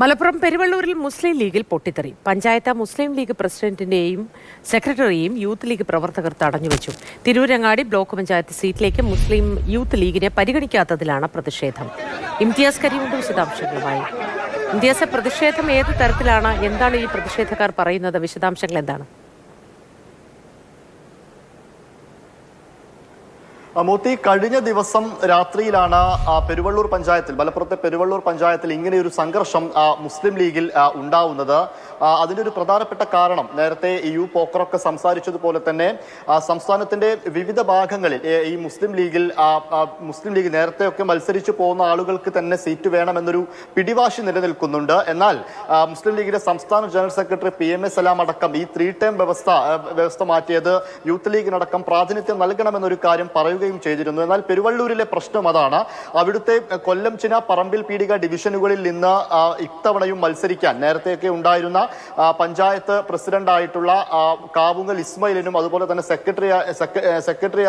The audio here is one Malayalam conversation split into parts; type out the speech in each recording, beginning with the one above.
മലപ്പുറം പെരുവള്ളൂരിൽ മുസ്ലിം ലീഗിൽ പൊട്ടിത്തെറി. പഞ്ചായത്ത് മുസ്ലിം ലീഗ് പ്രസിഡന്റിന്റെയും സെക്രട്ടറിയെയും യൂത്ത് ലീഗ് പ്രവർത്തകർ തടഞ്ഞുവച്ചു. തിരൂരങ്ങാടി ബ്ലോക്ക് പഞ്ചായത്ത് സീറ്റിലേക്ക് മുസ്ലിം യൂത്ത് ലീഗിനെ പരിഗണിക്കാത്തതിലാണ് പ്രതിഷേധം. ഇംതിയാസ് കരിമുണ്ട് വിശദാംശങ്ങളുമായി. ഇംതിയാസ് പ്രതിഷേധം ഏത് തരത്തിലാണ്? എന്താണ് ഈ പ്രതിഷേധക്കാർ പറയുന്നത്? വിശദാംശങ്ങൾ എന്താണ്? മൂത്തി കഴിഞ്ഞ ദിവസം രാത്രിയിലാണ് പെരുവള്ളൂർ പഞ്ചായത്തിൽ മലപ്പുറത്തെ പെരുവള്ളൂർ പഞ്ചായത്തിൽ ഇങ്ങനെയൊരു സംഘർഷം മുസ്ലിം ലീഗിൽ ഉണ്ടാവുന്നത്. അതിന്റെ ഒരു പ്രധാനപ്പെട്ട കാരണം നേരത്തെ യു പോക്കറൊക്കെ സംസാരിച്ചതുപോലെ തന്നെ സംസ്ഥാനത്തിന്റെ വിവിധ ഭാഗങ്ങളിൽ ഈ മുസ്ലിം ലീഗിൽ മുസ്ലിം ലീഗ് നേരത്തെയൊക്കെ മത്സരിച്ചു പോകുന്ന ആളുകൾക്ക് തന്നെ സീറ്റ് വേണമെന്നൊരു പിടിവാശി നിലനിൽക്കുന്നുണ്ട്. എന്നാൽ മുസ്ലിം ലീഗിന്റെ സംസ്ഥാന general secretary P M S Salam അടക്കം ഈ ത്രീ ടേം വ്യവസ്ഥ വ്യവസ്ഥ മാറ്റിയത് യൂത്ത് ലീഗിനടക്കം പ്രാതിനിധ്യം നൽകണമെന്നൊരു കാര്യം പറയുകയും ചെയ്തിരുന്നു. എന്നാൽ പെരുവള്ളൂരിലെ പ്രശ്നം അതാണ്. അവിടുത്തെ കൊല്ലം ചിന പറമ്പിൽ പീടിക ഡിവിഷനുകളിൽ നിന്ന് ഇത്തവണയും മത്സരിക്കാൻ നേരത്തെയൊക്കെ ഉണ്ടായിരുന്ന പഞ്ചായത്ത് പ്രസിഡന്റായിട്ടുള്ള കാവുങ്ങൽ ഇസ്മയിലിനും അതുപോലെ തന്നെ സെക്രട്ടറി സെക്രട്ടറി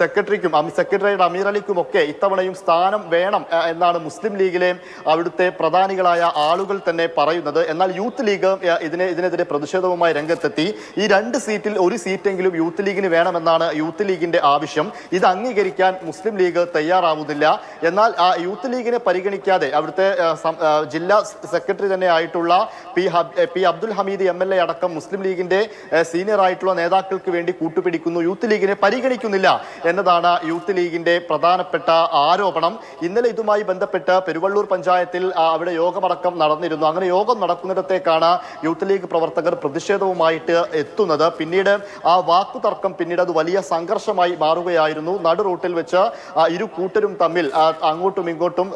സെക്രട്ടറിക്കും സെക്രട്ടറിയുടെ അമീർ അലിക്കും ഒക്കെ ഇത്തവണയും സ്ഥാനം വേണം എന്നാണ് മുസ്ലിം ലീഗിലെ അവിടുത്തെ പ്രധാനികളായ ആളുകൾ തന്നെ പറയുന്നത്. എന്നാൽ യൂത്ത് ലീഗ് ഇതിനെ ഇതിനെതിരെ പ്രതിഷേധവുമായി രംഗത്തെത്തി. ഈ രണ്ട് സീറ്റിൽ ഒരു സീറ്റെങ്കിലും യൂത്ത് ലീഗിന് വേണമെന്നാണ് യൂത്ത് ലീഗിന്റെ ആവശ്യം. ഇത് അംഗീകരിക്കാൻ മുസ്ലിം ലീഗ് തയ്യാറാവുന്നില്ല. എന്നാൽ ആ യൂത്ത് ലീഗിനെ പരിഗണിക്കാതെ അവിടുത്തെ ജില്ലാ സെക്രട്ടറി തന്നെ ആയിട്ടുള്ള P P Abdul Hameed M അടക്കം മുസ്ലിം ലീഗിന്റെ സീനിയർ ആയിട്ടുള്ള നേതാക്കൾക്ക് വേണ്ടി കൂട്ടുപിടിക്കുന്നു. യൂത്ത് ലീഗിനെ പരിഗണിക്കുന്നില്ല എന്നതാണ് യൂത്ത് ലീഗിന്റെ പ്രധാനപ്പെട്ട ആരോപണം. ഇന്നലെ ഇതുമായി ബന്ധപ്പെട്ട് പെരുവള്ളൂർ പഞ്ചായത്തിൽ അവിടെ യോഗമടക്കം നടന്നിരുന്നു. അങ്ങനെ യോഗം നടക്കുന്നിടത്തേക്കാണ് യൂത്ത് ലീഗ് പ്രവർത്തകർ പ്രതിഷേധവുമായിട്ട് എത്തുന്നത്. പിന്നീട് ആ വാക്കു തർക്കം പിന്നീട് അത് വലിയ സംഘർഷമായി മാറുകയായിരുന്നു. നടു റൂട്ടിൽ വെച്ച് ആ, ഇരു കൂട്ടരും തമ്മിൽ അങ്ങോട്ടും ഇങ്ങോട്ടും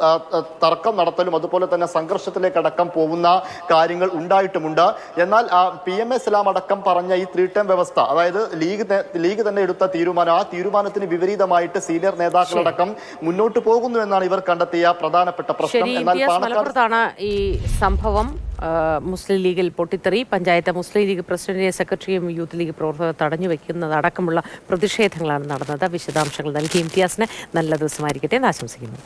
തർക്കം നടത്തലും അതുപോലെ തന്നെ സംഘർഷത്തിലേക്ക് അടക്കം പോകുന്ന കാര്യങ്ങൾ ഉണ്ടായിട്ടുമുണ്ട്. എന്നാൽ പി എം എസ് ഇസ്ലാം അടക്കം പറഞ്ഞ ഈ ത്രീ ടൈം വ്യവസ്ഥ അതായത് ലീഗ് ലീഗ് തന്നെ എടുത്ത തീരുമാനം ആ തീരുമാനത്തിന് വിപരീതമായിട്ട് സീനിയർ നേതാക്കളടക്കം മുന്നോട്ട് പോകുന്നു എന്നാണ് ഇവർ കണ്ടെത്തിയ പ്രധാനപ്പെട്ട പ്രശ്നം. എന്നാൽ പാണക്കാട് ഈ സംഭവം. മുസ്ലിം ലീഗിൽ പൊട്ടിത്തെറി. പഞ്ചായത്ത് മുസ്ലിം ലീഗ് പ്രസിഡന്റിനെ സെക്രട്ടറിയും യൂത്ത് ലീഗ് പ്രവർത്തകർ തടഞ്ഞു വെക്കുന്നത് അടക്കമുള്ള പ്രതിഷേധങ്ങളാണ് നടന്നത്. വിശദാംശങ്ങൾ നൽകി ഇംതിയാസിന്. നല്ല ദിവസമായിരിക്കട്ടെ എന്ന് ആശംസിക്കുന്നു.